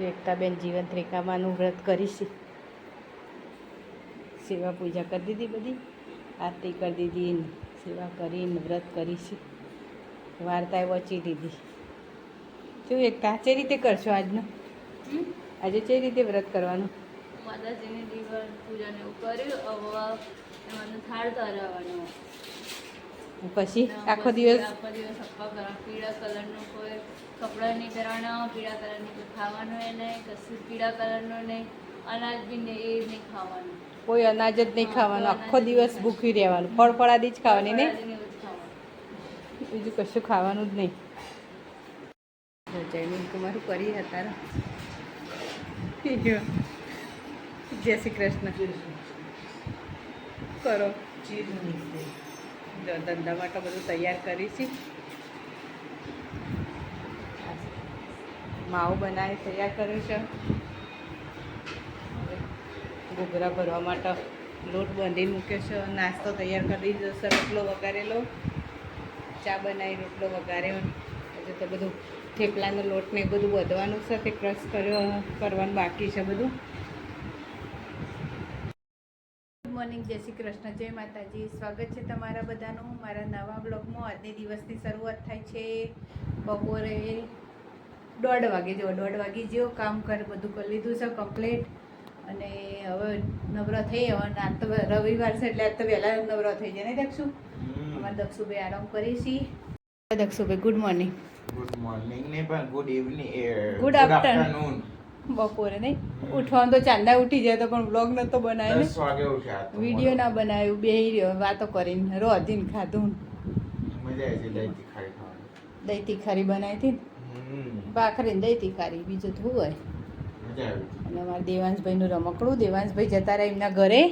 એકતાબેન જીવંત રેખામાનું વ્રત કરીશ. સેવા પૂજા કરી દીધી બધી. આરતી કરી દીધી સેવા કરીને વ્રત કરીશ. વાર્તાએ વચી દીધી. શું એકતા જે રીતે કરશો આજનું? આજે જે રીતે વ્રત કરવાનું? માતાજીની દીવર પૂજાને એવું કર્યું હવે એમાં થાળ તરાવવાનો. પછી આખો દિવસ? આખો દિવસ પીળા કલરનું કોઈ કપડાં નહીં પહેરવાના પીળા કલરની કોઈ ખાવાનું એ નહીં કશું પીળા કલરનું નહીં અનાજ બી નહીં એ નહીં ખાવાનું. કોઈ અનાજ જ નહીં ખાવાનું આખો દિવસ ભૂખી રહેવાનું. ફળ ફળાદી જ ખાવાની નહીં બીજું કશું ખાવાનું જ નહીં. જયમીન કુમારું કરી હતા. જય શ્રી કૃષ્ણ. કરો. જો ધંધા માટે બધું તૈયાર કરી છે. માવો બનાવી તૈયાર કર્યો છે. ઘૂઘરા ભરવા માટે લોટ બાંધી મૂક્યો છે. નાસ્તો તૈયાર કરી દીધો છે રોટલો વઘારેલો ચા બનાવી, રોટલો વઘાર્યો. હજુ તો બધું થેપલાનો લોટ ને એ બધું વધવાનું છે. તે ક્રશ કર્યો, કરવાનું બાકી છે બધું ગુડ મોર્નિંગ જય શ્રી કૃષ્ણ જય માતાજી. સ્વાગત છે તમારા બધાનું મારા નવા બ્લોગમાં. આજની દિવસની શરૂઆત થાય છે બપોરે દોઢ વાગે. જો દોઢ વાગે જેવો કામ કર બધું કરી લીધું છે કમ્પ્લીટ અને હવે નવરા થઈ હવે આજ તો રવિવાર છે એટલે આજ તો વહેલા નવરા થઈ જાય ને દક્ષુ? અમારે દક્ષુભાઈ આરામ કરીએ છીએ Dakshubhai good morning good morning ને પણ ગુડ ઇવનિંગ ગુડ afternoon. બપોરે નહીં? ઉઠવાનું તો ચાંદા ઉઠી જાય તો પણ બ્લોગ નતો બનાવ્યો વીડિયો ના બનાવ્યું બે રહ્યો વાતો કરીને રોધીને ખાધું. દહી તીખારી બનાવી હતી ભાખરી દહીં તીખારી બીજું થવું હોય? અને અમારા દેવાંશભાઈનું રમકડું દેવાંશભાઈ જતા રહે એમના ઘરે.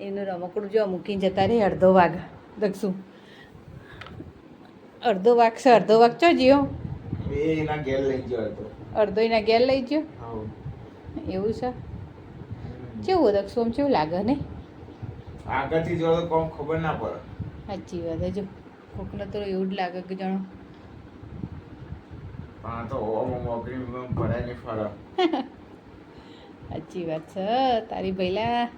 એનું રમકડું જો મૂકીને જતા રહે અડધો વાગ. દક્ષુ. અડધો વાઘ છે અડધો વાઘ ચો જીઓ એના ઘેર લઈ ગયો હતો. અડધો એના ઘેર લઈ ગયો? એવું છે. કેવું દક્ષુ આમ કેવું લાગે ને? આગળથી જો તો કોમ ખબર ના પડે. સાચી વાત હજુ કોકને તો એવું જ લાગે કે જાણો. પણ તો ઓમ મોકરી ભરાય ને ફરે સાચી વાત છે. તારી ભઈલા.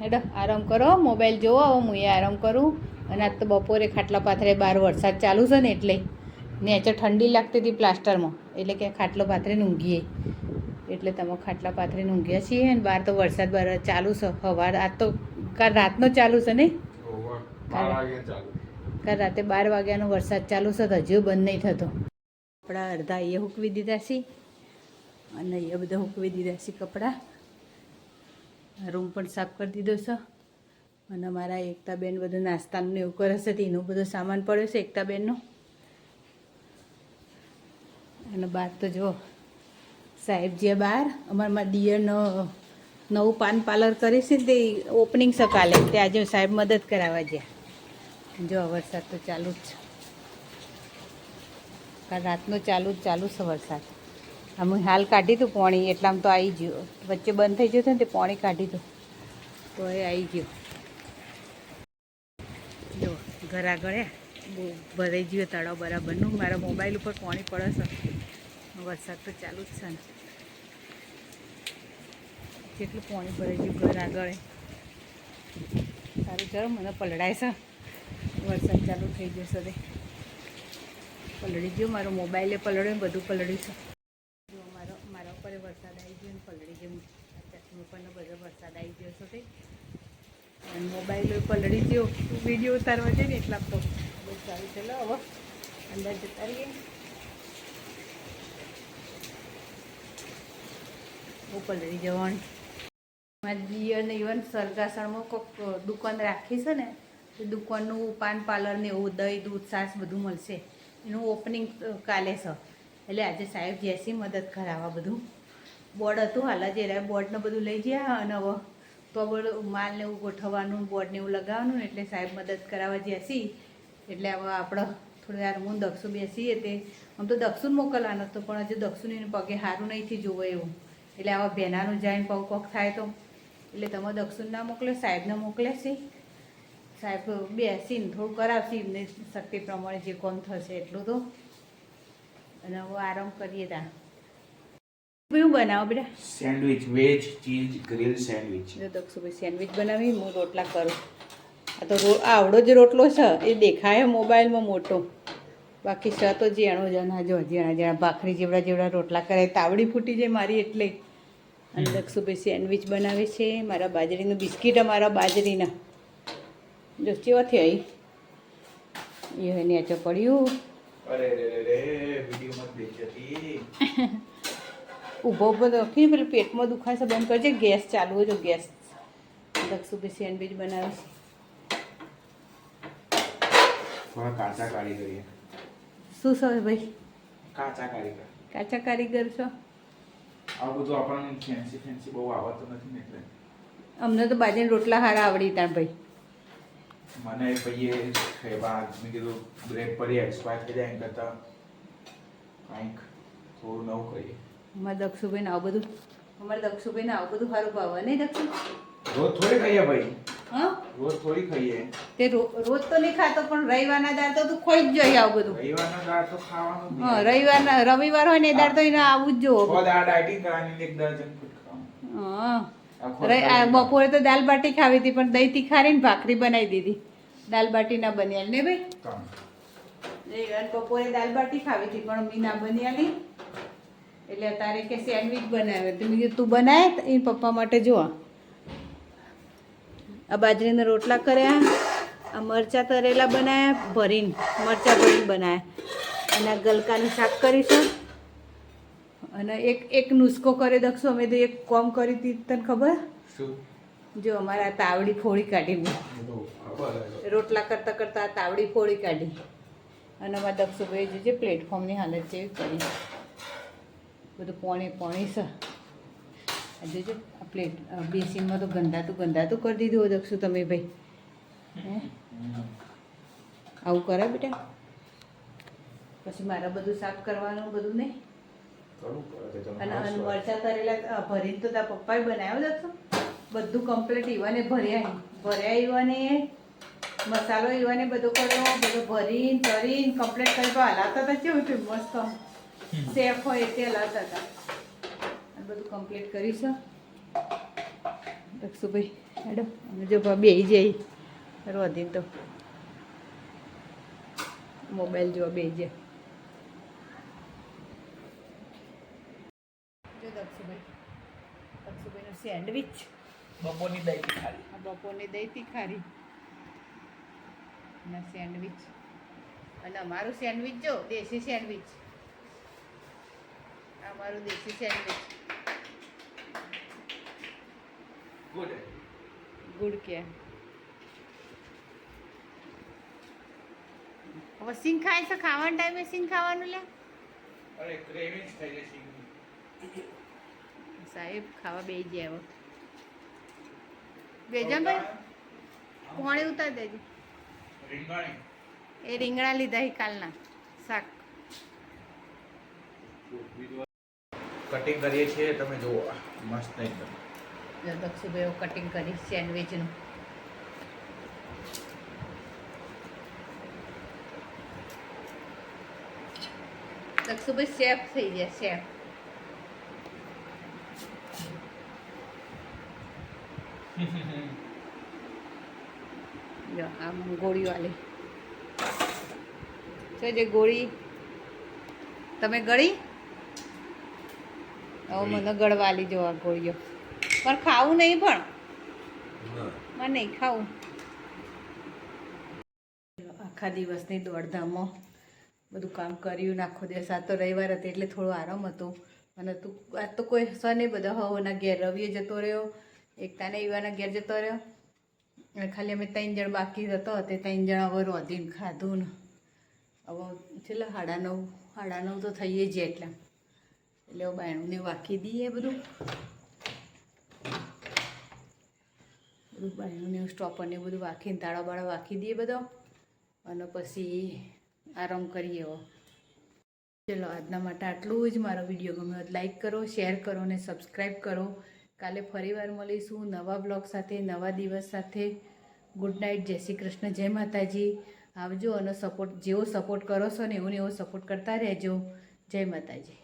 હેડો આરામ કરો. મોબાઈલ જોવો હું આરામ કરું. અને આજ તો બપોરે ખાટલા પાથરે બહાર વરસાદ ચાલુ છે ને એટલે નેચર ઠંડી લાગતી હતી પ્લાસ્ટરમાં એટલે કે ખાટલો પાથરે ઊંઘીએ એટલે તમે ખાટલા પાથરે ઊંઘ્યા છીએ અને બહાર તો વરસાદ બહાર ચાલુ છે સવાર આજ તો કાલ રાતનો ચાલુ છે ને? કાલ. રાતે બાર વાગ્યાનો વરસાદ ચાલુ છે તો હજુ બંધ નહીં થતો. કપડાં અડધા અહીંયા હૂકવી દીધા છે અને અહીંયા બધા હૂકવી દીધા છે કપડાં. રૂમ પણ સાફ કરી દીધો છે. અને મારા એકતાબેન બધું નાસ્તાનું એવું કરે છે તો એનો બધો સામાન પડ્યો છે એકતાબેનનો. અને બાદ તો જો, સાહેબ જે બહાર, અમારા દિયરનો નવું પાન પાર્લર કરી છે તે ઓપનિંગ સકાલે, તે આજે સાહેબ મદદ કરાવવા ગયા. જો, વરસાદ તો ચાલુ જ છે. કાલ રાતનો ચાલુ જ, ચાલુ છે વરસાદ. અમે હાલ કાઢી હતું પાણી, એટલામાં તો આવી ગયું. વચ્ચે બંધ થઈ ગયું હતું ને તે પાણી કાઢી હતું તો એ આવી ગયું. ઘર આગળ બહુ ભરાઈ ગયું તળાવ બરાબરનું. મારા મોબાઈલ ઉપર પાણી પડે છે. વરસાદ તો ચાલુ જ છે ને. કેટલું પાણી ભરાઈ ગયું ઘર આગળ સારું ચાલો મને પલળાય છે. વરસાદ ચાલુ થઈ ગયો તે પલળી ગયો મારો મોબાઈલે પલળ્યો બધું પલળ્યું છે. જો મારો, મારા ઉપર વરસાદ આવી ગયો ને પલળી ગયો. ઉપરનો બધો વરસાદ આવી ગયો છે અને મોબાઈલ પલળી ગયો વીડિયો ઉતારવા જઈએ ને એટલા તો બહુ સારું, ચલો હવે અંદર જતા રહીએ. બહુ પલળી જવાનું. મારી દિયરને ઇવન સરગાસણમાં કોઈક દુકાન રાખી છે ને એ દુકાનનું પાન પાર્લર ને એવું દહીં, દૂધ સાસ બધું મળશે. એનું ઓપનિંગ કાલે છે. એટલે આજે સાહેબ જેસી મદદ કરાવવા બધું. બોર્ડ હતું હાલ જ એ બોર્ડને બધું લઈ ગયા અને હવે તો બધું માલ ને એવું ગોઠવવાનું, બોર્ડ ને એવું લગાવવાનું ને એટલે સાહેબ મદદ કરાવવા જેસી એટલે હવે આપણે થોડી વાર હું દક્ષુ બેસીએ તે. આમ તો દક્ષુને મોકલવાનો હતો પણ હજુ દક્ષુની પગે સારું નહીંથી જોવે એવું. એટલે આવા બેનાનું જઈને પગ પગ થાય તો. એટલે તમે દક્ષુન ના મોકલે, સાહેબને મોકલે છે સાહેબ બેસીને થોડું કરાવશે, એમને શક્તિ પ્રમાણે જે કોમ થશે એટલું તો. અને હવે આરામ કરીએ ત્યાં શું બનાવો બેટા sandwich veg cheese grill sandwich જો દક્ષુભાઈ સેન્ડવિચ બનાવી હું રોટલા કરું. આ તો આવડો જ રોટલો છે. એ દેખાય મોબાઈલમાં મોટો. બાકી છે તો જેણો જણા જો જેણા જેણા ભાખરી જેવડા જેવડા રોટલા કરે. તાવડી ફૂટી જાય મારી એટલે. અને દક્ષુભાઈ સેન્ડવિચ બનાવે છે. મારા બાજરીનું બિસ્કીટ અમારા બાજરીના. જો ચેવાથી આવી એ નેચો પડ્યું. અરે રે રે વીડિયો મત દેખી હતી ઊભો ઊભો દખી પેલું પેટમાં દુખાય છે બંધ કરજે ગેસ ચાલુ હોય તો ગેસ. દક્ષુભાઈ સેન્ડવિચ બનાવે છે થોડા કાચા કારીગરી શું સર ભાઈ? કાચા કારીગર. કાચા કારીગર છો? આ બધું આપણને ફેન્સી ફેન્સી બહુ આવડતું નથી ને એટલે. અમને તો બાજરીના રોટલા હારા આવડી તાર ભાઈ. મને પછી ખાવા મેં કીધું બ્રેક પડી એક્સપાયર થઈ જાય એમ કરતાં કંઈક થોડું નવું કરીએ. અમારે દક્ષુભાઈને આવું બધું અમારે દક્ષુભાઈને આવું બધું સારું ભાવે નહીં દક્ષુ? રોજ થોડી ખાઈએ ભાઈ. હા? રોજ થોડી ખાઈએ. તે રોજ તો નહીં ખાતો પણ રવિવારના દાળ તો તું ખોઈ જ જોઈએ આવું બધું. રવિવારના દાળ તો ખાવાનું હા. રવિવારના રવિવાર હોય ને એ દાળ તો એને આવું જ જોવો. દાળ ડાયટિંગ કરવાની એક દાળ જંક ફૂડ ખાવાનું. હા. આખો રે- આ અઠવાડિયું. બપોરે તો દાલ બાટી ખાવી હતી પણ દહીં તીખારીને ભાખરી બનાવી દીધી. દાલ બાટી ના બની ને ભાઈ બપોરે દાલ બાટી ખાવી હતી પણ મી ના એટલે તારે કે સેન્ડવિચ બનાવે. તો મેં તું બનાય તો એ પપ્પા માટે જોવા આ. બાજરીના રોટલા કર્યા આ મરચાં તરેલા બનાવ્યા ભરીને મરચાં ભરીને બનાવ્યા અને આ ગલકાનું શાક કરીશું. અને એક એક નુસ્ખો કરી દખશો. અમે તો એક કોમ કરી હતી તને ખબર? જો અમારા તાવડી ફોડી કાઢી. રોટલા કરતાં કરતાં તાવડી ફોડી કાઢી. અને અમારા દક્ષુભાઈ જે પ્લેટફોર્મની હાલત જેવી કરી. બધું પોણે પોણી છે આ જોજો આ પ્લેટ બેસીનમાં તો ગંધાતું ગંધાતું કરી દીધું હોય દક્ષુ તમે ભાઈ? હે? આવું કરે બેટા? પછી મારે બધું સાફ કરવાનું બધું નહીં? અને મરચા તરેલા ભરીને તો તારા પપ્પાએ બનાવ્યો દક્ષુ બધું કમ્પ્લીટ ઈવાને ભર્યા. ભર્યા ઈવાને મસાલો ઈવાને બધો કર્યો બધો ભરીને તરીને કમ્પ્લીટ કરી તો હાલાતા હતા કેવું થયું? મસ્ત. સેફ હોય તે લાવતા હતા. બધું કમ્પ્લીટ કરીશું દક્ષુભાઈ હેડો અને જો બે જાય રોધીને તો. મોબાઈલ જોવા બે જાય જો સેન્ડવિચ. બપોરની દહીં ખાલી બપોરની દઈ તીખારી અને સેન્ડવિચ. અને અમારું સેન્ડવિચ જો દેશી સેન્ડવિચ. અમારું દેશી સેન્ડવિચ. ગુડ ગુડ કે. હવે સિંગ ખાય છે? ખાવાના ટાઈમે સિંગ ખાવાનું લે? અરે ક્રેવિંગ થઈ જશે સાહેબ ખાવા બે જાય હવે બેજા ભાઈ કોણે ઉતાર દેજો? રીંગણી. એ રીંગણા લીધા હી કાલના શાક. કટિંગ કરીએ છીએ, તમે જુઓ મસ્ત એકદમ. દક્ષુભાઈ કટિંગ કરી સેન્ડવિચનું થઈ ગયા શેફ જો, આમ આલી. છે જે ગોળી, તમે ગળી? હવે મને ગળવા લીધો જો આ ગોળીઓ. પણ ખાવું નહીં પણ. મને નહીં ખાવું. આખા દિવસની દોડધામો બધું કામ કર્યું ને આખો દિવસ આ તો રવિવાર હતી એટલે થોડો આરામ હતો. અને તું આજ તો કોઈ હશે નહીં બધા હવોના ઘેર રવિએ જતો રહ્યો એકતાને એવાના ઘેર જતો રહ્યો. અને ખાલી અમે ત્રણ જણ બાકી હતો તે ત્રણ જણ હવે રોધીને ખાધું ને. હવે છેલ્લા સાડા નવ સાડા નવ તો થઈએ જ એટલા. એટલે હવે બાયણુંને વાકી દઈએ બધું. બધું બાયણુંને સ્ટોપરને બધું વાકીને તાળા બાળા વાકી દઈએ બધો. અને પછી આરામ કરીએ એવો ચલો, આજના માટે આટલું જ મારો વીડિયો ગમ્યો લાઈક કરો, શેર કરો અને સબસ્ક્રાઈબ કરો. કાલે ફરીવાર મળીશું નવા બ્લોગ સાથે, નવા દિવસ સાથે. ગુડ નાઇટ, જય શ્રી કૃષ્ણ, જય માતાજી. આવજો અને સપોર્ટ જેવો સપોર્ટ કરો છો ને એવું ને એવો સપોર્ટ કરતા રહેજો. જય માતાજી.